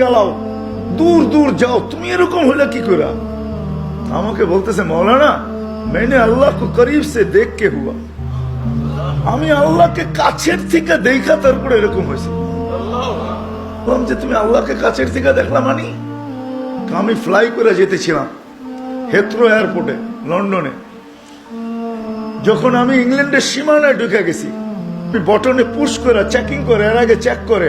চালাও। দূর দূর যাও। তুমি এরকম হইলে কি করে আমাকে বলতেছে, মৌলানা, মেনে আল্লাহ করিব সে দেখ কে হুয়া। আমি আল্লাহকে কাছের থেকে দেখা তারপরে এরকম হয়েছে। যে, তুমি আল্লাহকে কাছের থেকে দেখলাম আমি ফ্লাই করে যেতেছিলাম হেত্রো এয়ারপোর্টে লন্ডনে যখন আমি ইংল্যান্ডের সীমানায় ঢুকে গেছি বটনে পুশ করে চেকিং করে, এর আগে চেক করে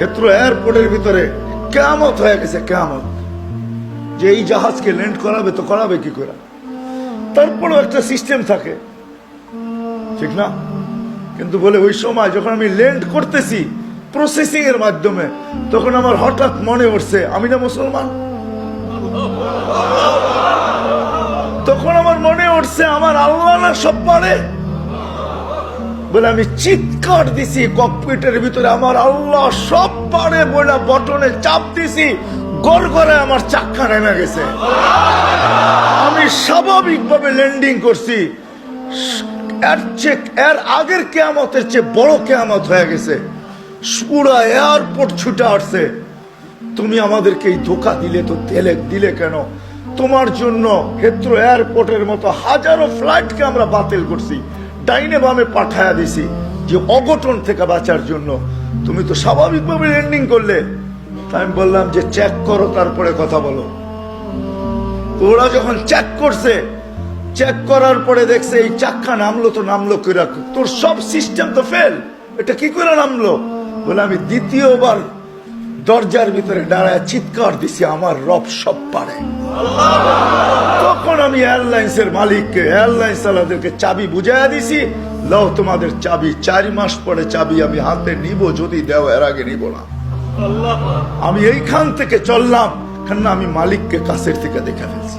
হেত্র এয়ারপোর্টের ভিতরে কেমত হয়ে গেছে কেমত যে এই জাহাজকে ল্যান্ড করাবে তো করাবে কি করে? তারপরেও একটা সিস্টেম থাকে। ঠিক না? কিন্তু বলে ওই সময় যখন আমি ল্যান্ড করতেছি প্রসেসিং এর মাধ্যমে, তখন আমার হঠাৎ মনে উঠছে, আমি না মুসলমান? তখন আমার মনে উঠছে, আমার আল্লাহ না সব পারে? বলে আমি চিৎকার দিছি ককপিটের ভিতরে আমার আল্লাহ সব পারে বলে বটনে চাপ দিছি গড় করে আমার চাক্কা নেমে গেছে। আমি স্বাভাবিকভাবে ল্যান্ডিং করছি। এর চেয়ে, এর আগের কেয়ামতের চেয়ে বড় কেয়ামত হয়ে গেছে। পুরা এয়ারপোর্ট ছুটে আসছে। তুমি আমাদেরকে এই ধোকা দিলে তো তেলে দিলে কেন? তোমার জন্য ক্ষেত্র এয়ারপোর্টের মতো হাজারো ফ্লাইটকে আমরা বাতিল করছি। ডাইনে বামে পাঠায়া দিছি যে অঘটন থেকে বাঁচার জন্য। তুমি তো স্বাভাবিকভাবে ল্যান্ডিং করলে। তাই আমি বললাম যে চেক করো, তারপরে কথা বলো। তো ওরা যখন চেক করছে চেক করার পরে দেখছে এই চাক্কা নামলো তো নামলো করে তোর সব সিস্টেম তো ফেল এটা কি করে নামলো? বলে আমি দ্বিতীয়বার দরজার ভিতরে দাঁড়ায় চিৎকার দিছি, আমার রব সব পারে। তখন আমি এয়ারলাইন্স এর মালিককে, এয়ারলাইন্স আলাদেরকে চাবি বুঝাইয়া দিছি, লও তোমাদের চাবি, চার মাস পরে চাবি আমি হাতে নিব, যদি দেও এর আগে নিব না। আমি এইখান থেকে চললাম, কেননা আমি মালিককে কাছের থেকে দেখে ফেলছি।